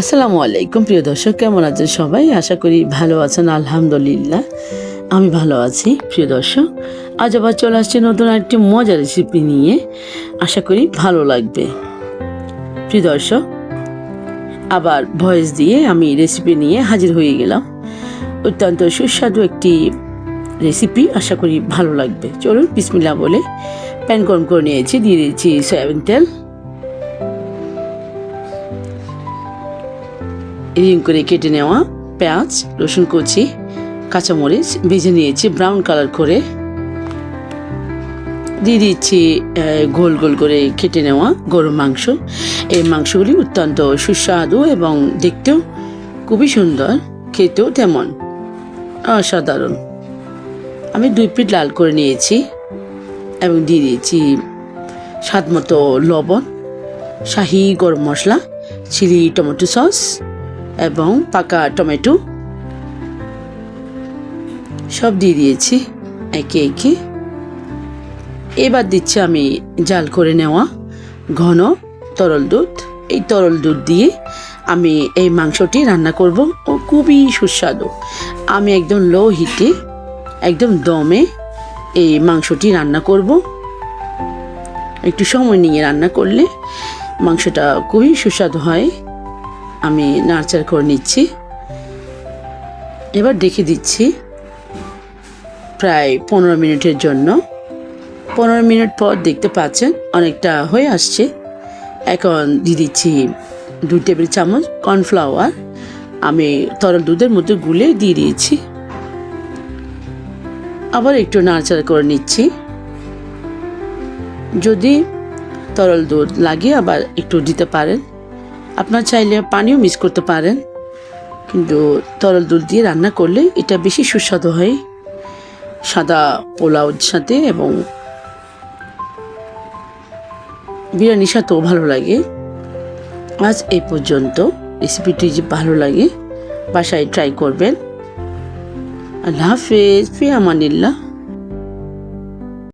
আসসালামু আলাইকুম, প্রিয় দর্শক, কেমন আছেন সবাই? আশা করি ভালো আছেন, আলহামদুলিল্লাহ। আমি ভালো আছি, প্রিয় দর্শক। আজ আবার চলে আসছে নতুন একটি মজার রেসিপি নিয়ে। আশা করি ভালো লাগবে। প্রিয় দর্শক, আবার ভয়েস দিয়ে আমি রেসিপি নিয়ে হাজির হয়ে গেলাম। অত্যন্ত সুস্বাদু একটি রেসিপি আশা করি ভালো লাগবে। চলুন বিসমিল্লা বলে প্যান গরম করে নিয়েছি। দিয়ে দিয়েছি সয়াবিন তেল। রিং করে কেটে নেওয়া পেঁয়াজ, রসুন কুচি, কাঁচামরিচ ভেজে নিয়েছি ব্রাউন কালার করে। দিয়ে দিচ্ছি গোল গোল করে কেটে নেওয়া গরুর মাংস। এই মাংসগুলি অত্যন্ত সুস্বাদু এবং দেখতেও খুবই সুন্দর, খেতেও তেমন অসাধারণ। আমি দুই পিঠ লাল করে নিয়েছি এবং দিয়ে দিয়েছি স্বাদ মতো লবণ, শাহি গরম মশলা, চিলি টমেটো সস এবং পাকা টমেটো সব দিয়ে দিয়েছি একে একে। এবার দিচ্ছি আমি জাল করে নেওয়া ঘন তরল দুধ। এই তরল দুধ দিয়ে আমি এই মাংসটি রান্না করব ও খুবই সুস্বাদু। আমি একদম লো হিটে, একদম দমে এই মাংসটি রান্না করব। একটু সময় নিয়ে রান্না করলে মাংসটা খুবই সুস্বাদু হয়। আমি নাড়চাড় করে নিচ্ছি। এবার দেখে দিচ্ছি প্রায় পনেরো মিনিটের জন্য। পনেরো মিনিট পর দেখতে পাচ্ছেন অনেকটা হয়ে আসছে। এখন দিয়ে দিচ্ছি দু টেবিল চামচ কর্নফ্লাওয়ার। আমি তরল দুধের মধ্যে গুলে দিয়ে দিয়েছি। আবার একটু নাড়াচাড়া করে নিচ্ছি। যদি তরল দুধ লাগে আবার একটু দিতে পারেন। আপনার চাইলে পানিও মিক্স করতে পারেন। কিন্তু তরল দুধ দিয়ে রান্না করলে এটা বেশি সুস্বাদু হয়। সাদা পোলাওর সাথে এবং বিরিয়ানির সাথেও ভালো লাগে। আজ এই পর্যন্ত। রেসিপিটি যে ভালো লাগে, বাসায় ট্রাই করবেন। আল্লাহ হাফেজ। ফি আমানিল্লাহ